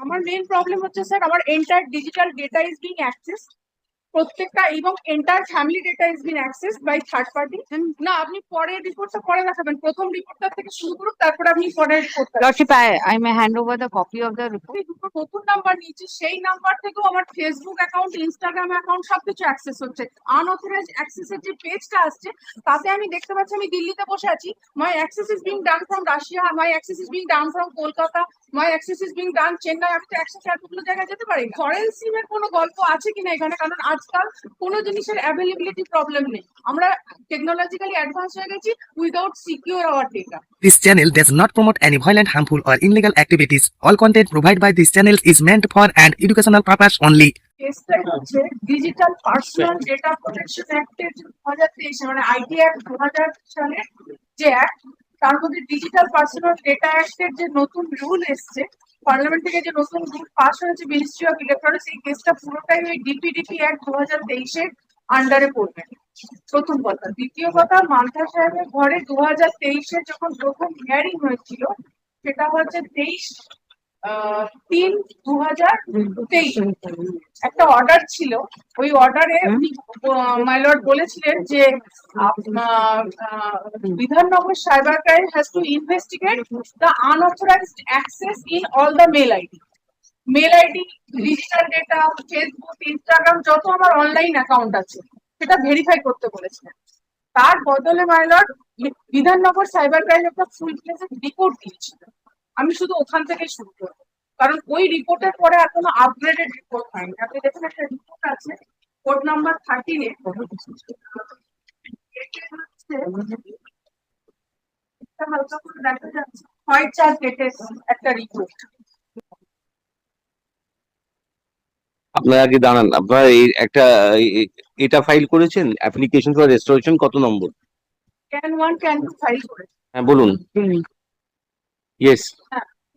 আমার main problem হচ্ছে sir আমার entire digital data is being access প্রত্যেকটা এবং entire family data is being access by third party না আপনি পরে রিপোর্টটা পরে দেখাবেন। প্রথম রিপোর্টটা থেকে শুরু করুন তারপর আপনি পরে I, I may hand over the copy of the report. আমি দুটো নতুন নাম্বার নিয়েছি সেই নাম্বার থেকেও আমার ফেসবুক অ্যাকাউন্ট ইনস্টাগ্রাম অ্যাকাউন্ট সবকিছু অ্যাক্সেস হচ্ছে। আনঅথরাইজ অ্যাক্সেসের যে পেজটা আসছে তাতে আমি দেখতে পাচ্ছি আমি দিল্লিতে বসে আছি। My access is being done from Russia my access is being done from Kolkata my access is being done Chennai আমি তো অ্যাক্সেস এতগুলো জায়গায় যেতে পারি ফরেন সিমের কোনো গল্প আছে কিনা এখানে? কারণ আজকাল কোনো জিনিসের অ্যাভেলেবিলিটি প্রবলেম নেই আমরা টেকনোলজিক্যালি অ্যাডভান্স হয়ে গেছি without secure our data This channel does not promote any violent, harmful, or illegal activities. All content provided by this channel is meant for an educational purpose only. কেসটাই হচ্ছে digital personal data protection অ্যাক্টের দু হাজার তেইশে মানে IT act দু হাজার সালের যে অ্যাক্ট তার মধ্যে ডিজিটাল পার্সোনাল ডেটা অ্যাক্টের যে নতুন রুল এসছে পার্লামেন্ট থেকে যে নতুন রুল পাস হয়েছে মিনিস্ট্রি অফ ইলেকট্রনিক্স এই কেসটা পুরোটাই ওই ডিপিডিপি অ্যাক্ট দু হাজার তেইশের আন্ডারে পড়বে। প্রথম কথা। দ্বিতীয় কথা মালথা সাহেবের ঘরে দু হাজার তেইশে যখন প্রথম হিয়ারিং হয়েছিল, সেটা হচ্ছে তেইশ তিন দু হাজার তেইশ। একটা অর্ডার ছিল। ওই অর্ডারে মাইলর্ড বলেছিলেন যে Bidhannagar cyber crime has to investigate the unauthorised access in all the mail ID mail ID digital data Facebook Instagram যত আমার অনলাইন অ্যাকাউন্ট আছে সেটা ভেরিফাই করতে বলেছিলেন। তার বদলে মাইলর্ড বিধাননগর সাইবার ক্রাইম একটা ফুল ফ্লেজেড রিপোর্ট দিয়েছিল আমি শুধু ওখান থেকে শুরু করব। কারণ ওই রিপোর্টের পরে এখনও আপগ্রেডেড রিপোর্ট হয়নি। আপনি দেখুন একটা রিপোর্ট আছে কোড নাম্বার থার্টিনে হালকা করে দেখা যাচ্ছে। ছয় চার ডেটের একটা রিপোর্ট আপনার আগে দাঁড়ান। আপনার এই একটা এটা ফাইল করেছেন? অ্যাপ্লিকেশন ফর রেস্টোরেশন কত number? CAN one CAN two file করেছে। হ্যাঁ বলুন। ইয়েস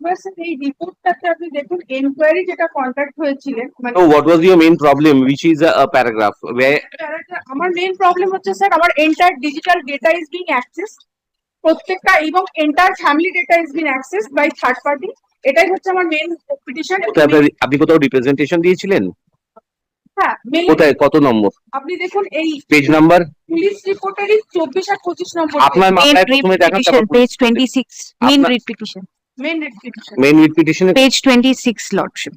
স্যার এই রিপোর্টটাতে আপনি দেখুন এনকোয়ারি যেটা কন্ট্যাক্ট হয়েছিলেন মানে So what was your main problem which is a, a paragraph? Where প্যারাটা- আমার মেইন প্রবলেম হচ্ছে স্যার আমার entire digital data is being access প্রত্যেকটা এবং entire family data is being access by third party এটাই হচ্ছে আমার মেইন পিটিশন আপনি কোথাও রিপ্রেজেন্টেশন দিয়েছিলেন? হ্যাঁ কোথায়? কত নম্বর? আপনি দেখুন এই পেজ নাম্বার পুলিশ রিপোর্টেরই চব্বিশ আর পঁচিশ নম্বর আপনার প্রথমে দেখান petition, page twenty-six, main আপনার- read petition, main petition main writ পিটিশনে page twenty-six, Lordship.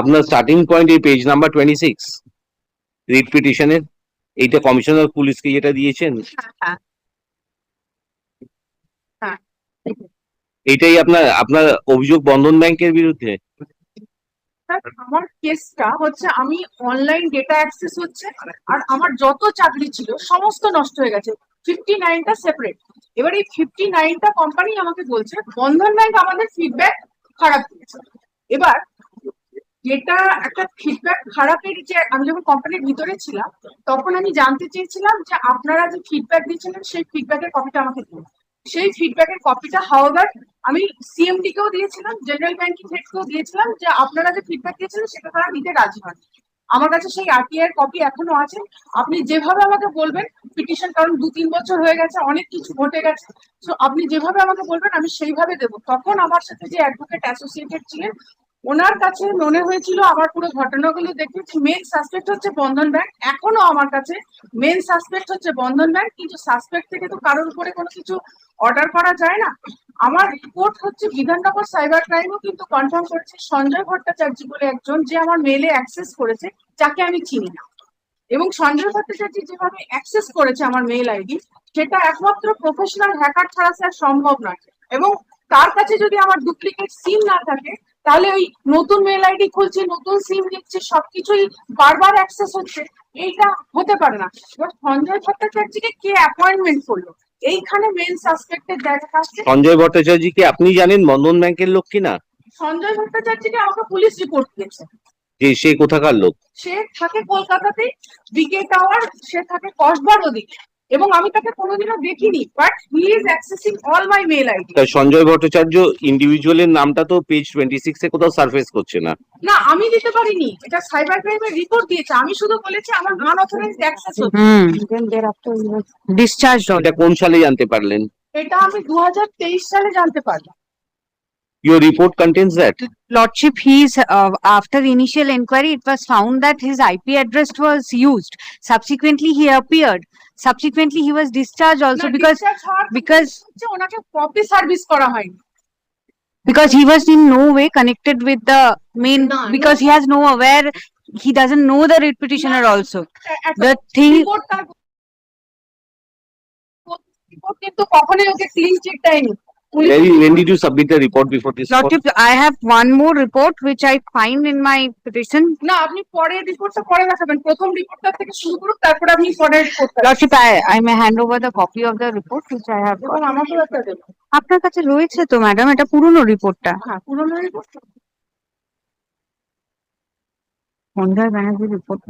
আপনার স্টার্টিং পয়েন্ট এই page number twenty six writ পিটিশনের এইটা কমিশনার পুলিশকে যেটা দিয়েছেন। হ্যাঁ হ্যাঁ। এইটাই আপনার আপনার অভিযোগ বন্ধন ব্যাংকের বিরুদ্ধে। আমার কেসটা হচ্ছে আমি অনলাইন ডেটা অ্যাক্সেস হচ্ছে, আর আমার যত চাকরি ছিল, সমস্ত নষ্ট হয়ে গেছে। ফিফটি নাইনটা সেপারেট এবার এই ফিফটি নাইনটা কোম্পানি আমাকে বলছে, বন্ধন ব্যাংক আমাদের ফিডব্যাক খারাপ দিয়েছে এবার যেটা একটা ফিডব্যাক খারাপের যে, আমি যখন কোম্পানির ভিতরে ছিলাম, তখন আমি জানতে চেয়েছিলাম যে আপনারা যে ফিডব্যাক দিয়েছিলেন, সেই ফিডব্যাকের কপিটা আমাকে দিন। সেই ফিডব্যাকের কপিটা হাওয়ার আমি সিএমডি কেও দিয়েছিলাম জেনারেল ব্যাংকিং হেডকেও দিয়েছিলাম যে আপনারা যে ফিডব্যাক দিয়েছিলেন সেটা তারা নিতে রাজি হন। আমার কাছে সেই আরটিআই এর কপি এখনও আছে। আপনি যেভাবে আমাকে বলবেন পিটিশন কারণ দু তিন বছর হয়ে গেছে, অনেক কিছু ঘটে গেছে। তো আপনি যেভাবে আমাকে বলবেন, আমি সেইভাবে দেবো। তখন আমার সাথে যে অ্যাডভোকেট অ্যাসোসিয়েটেড ছিলেন ওনার কাছে মনে হয়েছিল আমার পুরো ঘটনাগুলো দেখে মেন সাসপেক্ট হচ্ছে বন্ধন ব্যাংক এখনও আমার কাছে মেন সাসপেক্ট হচ্ছে বন্ধন ব্যাংক কিন্তু সাসপেক্ট থেকে তো কারোর উপরে কোনো কিছু অর্ডার করা যায় না। আমার রিপোর্ট হচ্ছে বিধাননগর সাইবার ক্রাইমও কিন্তু কনফার্ম করেছে সঞ্জয় ভট্টাচার্য বলে একজন, যে আমার মেলে অ্যাক্সেস করেছে, যাকে আমি চিনি না। এবং সঞ্জয় ভট্টাচার্য যেভাবে অ্যাক্সেস করেছে আমার মেল আইডি সেটা একমাত্র প্রফেশনাল হ্যাকার ছাড়া স্যার সম্ভব নয়। এবং তার কাছে যদি আমার ডুপ্লিকেট সিম না থাকে তাহলে ওই নতুন মেল আইডি খুলছে নতুন সিম দিচ্ছে সবকিছুই বারবার অ্যাক্সেস হচ্ছে এইটা হতে পারে না। এবার সঞ্জয় ভট্টাচার্যকে কে অ্যাপয়েন্টমেন্ট করল? এইখানে মেন সাসপেক্টের দেখা আসছে। সঞ্জয় ভট্টাচার্য কি আপনি জানেন বন্ধন ব্যাংকের লোক কিনা সঞ্জয় ভট্টাচার্যকে আমাকে পুলিশ রিপোর্ট দিয়েছে। যে সে কোথাকার লোক? সে থাকে কলকাতাতে বিকে টাওয়ার সে থাকে কসবার ওদিকে এবং আমি তাকে কোনোদিনও দেখিনি but he is accessing all my mail ID তাই সঞ্জয় ভট্টাচার্য ইন্ডিভিজুয়ালের নামটা তো পেজ টোয়েন্টি এ কোথাও সার্ফেস করছে না। না আমি দিতে পারিনি এটা সাইবার ক্রাইমের রিপোর্ট দিয়েছে আমি শুধু বলেছি আমার আনঅথরাইজড অ্যাক্সেস হচ্ছে। was এটা কোন সালে জানতে পারলেন? এটা আমি দু হাজার তেইশ সালে জানতে পারলাম। Your report contains that. Lordship, he's, uh, after initial inquiry, it was found that his IP address was used. Subsequently, he appeared. Subsequently, he was discharged also না, because, discharge হওয়ার because, হচ্ছে ওনাকে কপি সার্ভিস করা হয়নি because he was in no way connected with the main, না, because he has no aware, he doesn't know the writ petitioner also. The thing, report তার report কিন্তু কখনোই ওকে ক্লিন চিট দেয়নি police When, when did you submit the report before this? court? Lordship, I have one more report which I find in my petition. না আপনি পরের রিপোর্টটা পরে দেখাবেন প্রথম রিপোর্টটা থেকে শুরু করুন তারপরে আপনি পরের রিপোর্টটা Lordship, I, I may hand over the copy of the report which I have. এবং আমাকেও একটা দেবেন আপনার কাছে রয়েছে তো ম্যাডাম এটা পুরনো রিপোর্টটা হ্যাঁ পুরোনো report Sanjay Banerjee report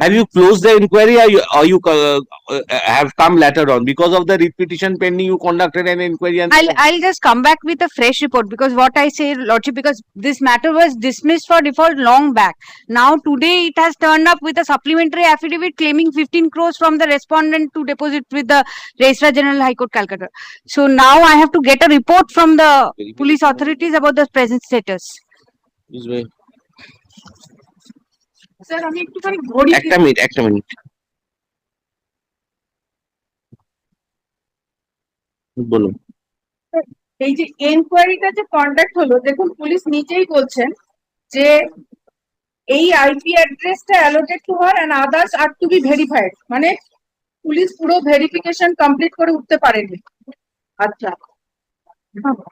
Have you closed the inquiry or you, or you uh, uh, have come later on? Because of the repetition pending, you conducted an inquiry and. I'll, I'll just come back with a fresh report because what I say, Lordship, because this matter was dismissed for default long back. Now today it has turned up with a supplementary affidavit claiming fifteen crores from the respondent to deposit with the Registrar General High Court Calcutta. So now I have to get a report from the police authorities about the present status. This way. Sir আমি একটুখানি ঘড়ি একটা minute একটা minute. বলুন। এই যে এনকোয়ারিটা যে conduct হলো দেখুন পুলিশ নিজেই বলছেন যে এই আইপি অ্যাড্রেসটা allotted to her and others are to be verified মানে পুলিশ পুরো ভেরিফিকেশন কমপ্লিট করে উঠতে পারেনি। আচ্ছা।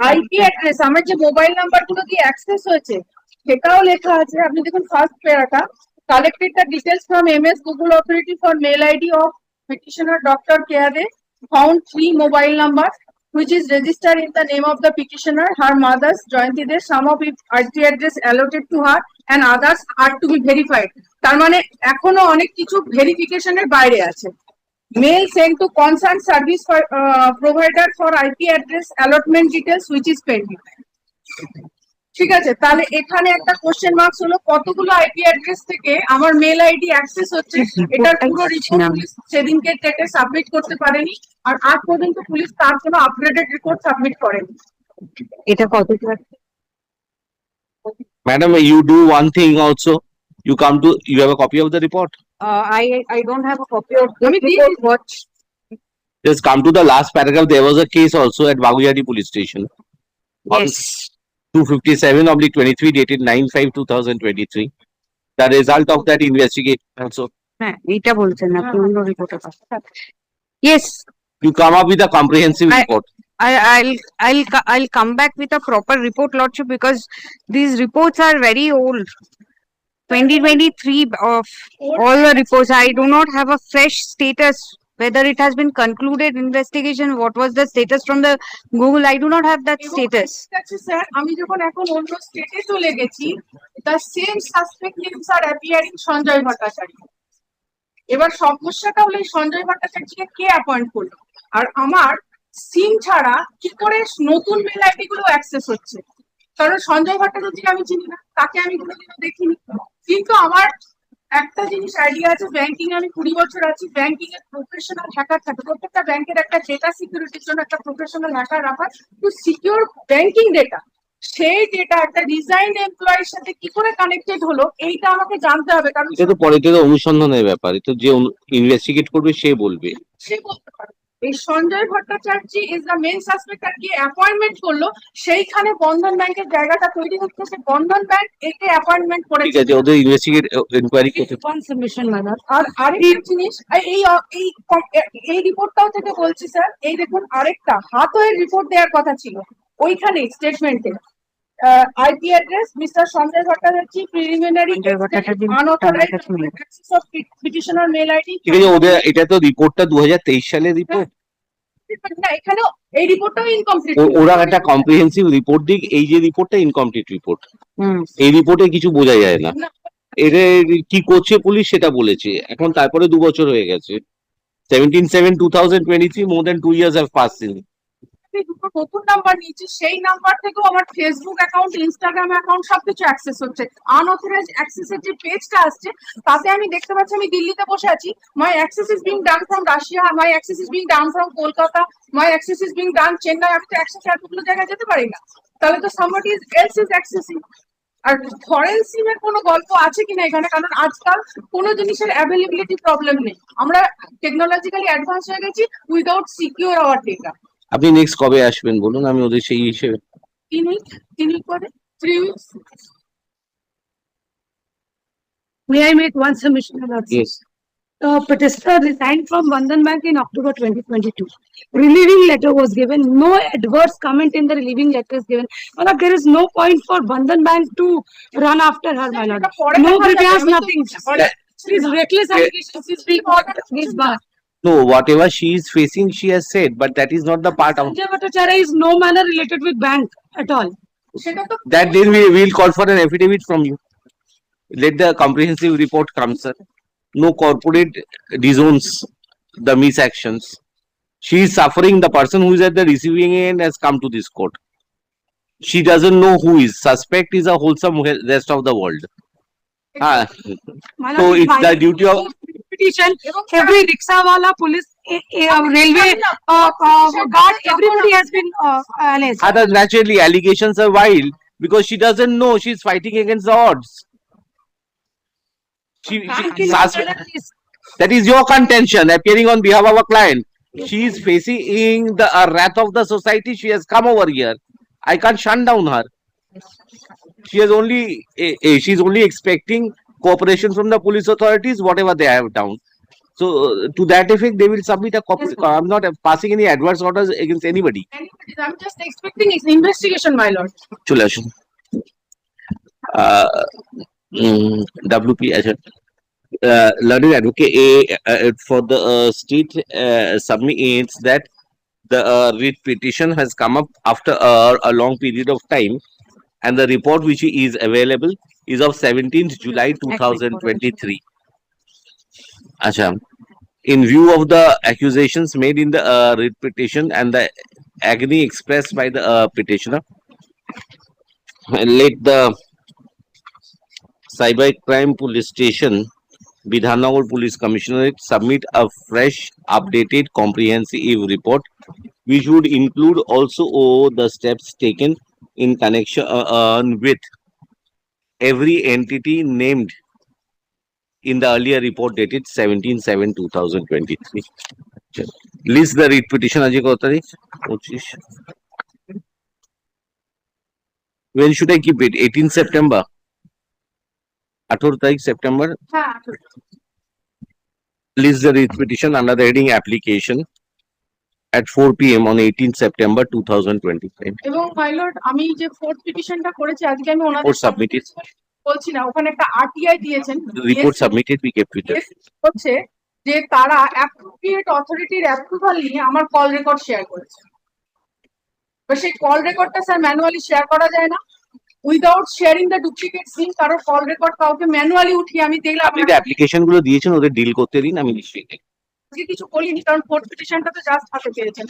আইপি অ্যাড্রেস আমার যে মোবাইল নাম্বারগুলো দিয়ে অ্যাক্সেস হয়েছে সেটাও লেখা আছে। আপনি দেখুন first প্যারাটা collected the details from MS Google authority for mail ID of petitioner Dr. Keade found three mobile numbers which is registered in the name of the petitioner, her mother's Jayanti De, some of it IP address allotted to her and others are to be verified. তার মানে এখনও অনেক কিছু ভেরিফিকেশনের বাইরে আছে mail send to concern service provider for IP address allotment details which is pending ঠিক আছে তাহলে এখানে একটা কোশ্চেন মার্কস হলো কতগুলো আইপি অ্যাড্রেস থেকে আমার মেল আইডি অ্যাক্সেস হচ্ছে? এটার পুরো রিপোর্ট সেদিনকে টেটে সাবমিট করতে পারেনি আর আজ পর্যন্ত পুলিশ তার কোন আপডেটেড রিপোর্ট সাবমিট করেনি। এটা কত madam you do one thing also you come to you have a copy of the report I I don't have a copy of আমি the watch just come to the last paragraph there was a case also at Baguiati police station on Two fifty-seven oblique twenty-three dated nine five two thousand twenty-three. The result of that investigation also. হ্যাঁ এইটা বলছেন না হ্যাঁ, পুরনো রিপোর্টের কথা Yes, You come up with a comprehensive I- report. I, I'll, I'll, co- I'll come back with a proper report, Lordship, because these reports are very old. Twenty twenty-three of all the reports, I do not have a fresh status. Whether it has been concluded investigation, what was the status from the Google, I do not have that status. Sir আমি যখন এখন অন্য স্টেটে চলে গেছি the same suspect names are appearing Sanjay Bhattacharya এবার সমস্যাটা হলো সঞ্জয় ভট্টাচার্যকে কে অ্যাপয়েন্ট করল? আর আমার সিম ছাড়া কি করে নতুন মেল আইডি গুলো অ্যাক্সেস হচ্ছে? কারণ সঞ্জয় ভট্টাচার্যকে আমি চিনি না তাকে আমি কোনোদিনও দেখিনি। কিন্তু আমার একটা জিনিস আইডিয়া আছে ব্যাংকিং আমি কুড়ি বছর আছি ব্যাংকিং এর প্রফেশনাল হ্যাকার থাকে। প্রত্যেকটা ব্যাংকের একটা ডেটা সিকিউরিটির জন্য একটা প্রফেশনাল হ্যাকার রাখা। টু সিকিউর ব্যাংকিং ডেটা সেই ডেটা একটা ডিজাইন এমপ্লয়ের সাথে কি করে কানেক্টেড হলো এইটা আমাকে জানতে হবে। কারণ এটা তো পরে তো অনুসন্ধানের ব্যাপার। এটা যে ইনভেস্টিগেট করবে সে বলবে। সে বলতে পারে এই Sanjay Bhattacharya is the main suspect আর কি অ্যাপয়েন্টমেন্ট করল সেইখানে বন্ধন ব্যাংকের জায়গাটা তৈরি হচ্ছে সে বন্ধন ব্যাংক একে অ্যাপয়েন্টমেন্ট করে ঠিক আছে ওদের ইনভেস্টিগেট ইনকোয়ারি করতে One submission, madam. আর আরেকটা জিনিস এই এই এই রিপোর্টটাও থেকে বলছি স্যার এই দেখুন আরেকটা হাতয়ের রিপোর্ট দেওয়ার কথা ছিল ওইখানে স্টেটমেন্টে IP address mister Sanjay Bhattacharya preliminary unauthorised. Access of petitioner mail ID ঠিক আছে ওদের এটা তো রিপোর্টটা দু হাজার তেইশ সালের রিপোর্ট না এখানেও এই রিপোর্টটাও ইনকমপ্লিট ওরা একটা কম্প্রিহেন্সিভ রিপোর্ট দিক এই যে রিপোর্টটা ইনকমপ্লিট রিপোর্ট. এই রিপোর্টে কিছু বোঝা যায় না। এটা কি করছে পুলিশ সেটা বলেছে। এখন তারপরে দু বছর হয়ে গেছে। Seventeen seven two thousand twenty three more than two years have pass আমি দুটো নতুন নাম্বার নিয়েছি, সেই নাম্বার থেকেও আমার ফেসবুক অ্যাকাউন্ট ইনস্টাগ্রাম অ্যাকাউন্ট সবকিছু অ্যাক্সেস হচ্ছে। আনঅথরাইজ অ্যাক্সেসের যে পেজটা আসছে, তাতে আমি দেখতে পাচ্ছি, আমি দিল্লিতে বসে আছি। My access is being done from Russia my access is being done from Kolkata my access is being done Chennai আমি তো অ্যাক্সেস এতগুলো জায়গায় যেতে পারি না। তাহলে তো সামবডি এলস ইজ অ্যাক্সেসিং আর ফরেন সিমের কোনো গল্প আছে কিনা এখানে? কারণ আজকাল কোনো জিনিসের অ্যাভেলেবিলিটি প্রবলেম নেই। আমরা টেকনোলজিক্যালি অ্যাডভান্স হয়ে গেছি উইদাউট সিকিউর আওয়ার ডেটা আপনি নেক্সট কবে আসবেন বলুন আমি ওদের সেই হিসেবে তিন উইক তিন উইক পরে three weeks May I make one submission about this? Yes The petitioner resigned from Bandhan Bank in October twenty twenty-two. Relieving letter was given, no adverse comment in the relieving letter is given. Malab, there is no point for Bandhan Bank to run after her, my lord. No grievance, nothing. She's reckless allegations, she's being ordered against bar. No, whatever she is facing, she has said, but that is not the part of Sanjay Bhattacharya is no manner related with bank at all. that. Then we will call for an affidavit from you. Let the comprehensive report come, sir. No corporate disowns the misactions. She is suffering. The person who is at the receiving end has come to this court. She doesn't know who is. Suspect is a wholesome rest of the world. Ah. so it's the duty of of Petition, এবং every rickshaw wala, police, uh, railway, uh, uh, guard, everybody has been, uh, alleged. other naturally allegations are wild because she doesn't know she's fighting against the odds. She, she sus- that is your contention appearing on behalf of a client. She is facing the uh, wrath of the society. She has come over here. I can't shut down her. She has only, eh, eh, she's only expecting cooperation from the police authorities, whatever they have done. So uh, to that effect, they will submit a copy. Yes, ma'am. I'm not uh, passing any adverse orders against anybody. I'm just expecting is investigation, my lord. চলে আসুন আহ, উম, WP আচ্ছা uh, learned advocate A uh, for the uh, state uh, submits that the uh, writ petition has come up after uh, a long period of time and the report which is available is of 17th July 2023 acha. In view of the accusations made in the uh, writ petition and the agony expressed by the uh, petitioner let the cyber crime police station Bidhanagar Police Commissionerate submit a fresh updated comprehensive report which would include also all the steps taken in connection uh, uh, with every entity named in the earlier report dated 17-7-2023. List the read petition, Ajay Kautari. When should I keep it? 18 September? 18 September? List the read petition under the heading application. At 4 p.m. on 18 September 2025. এবং my lord আমি যে fourth পিটিশনটা করেছি আজকে আমি ওনাদের Report submitted. বলছি না ওখানে একটা আরটিআই দিয়েছেন yes, হচ্ছে যে তারা অ্যাপ্রোপ্রিয়েট অথরিটির অ্যাপ্রুভাল নিয়ে আমার কল রেকর্ড শেয়ার করেছে তো সেই কল রেকর্ডটা স্যার ম্যানুয়ালি শেয়ার করা যায় না without sharing the duplicate SIM কারও কল রেকর্ড কাউকে ম্যানুয়ালি উঠিয়ে আমি দেখলাম আপনি অ্যাপ্লিকেশনগুলো দিয়েছেন ওদের ডিল করতে দিন আমি নিশ্চয়ই। আজকে কিছু বলিনি, কারণ ফোর্থ তো জাস্ট হাতে পেয়েছেন।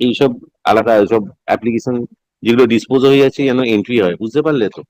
এইসব আলাদা সব অ্যাপ্লিকেশন যেগুলো ডিসপোজ হয়ে যাচ্ছে যেন এন্ট্রি হয়, বুঝতে পারলে তো?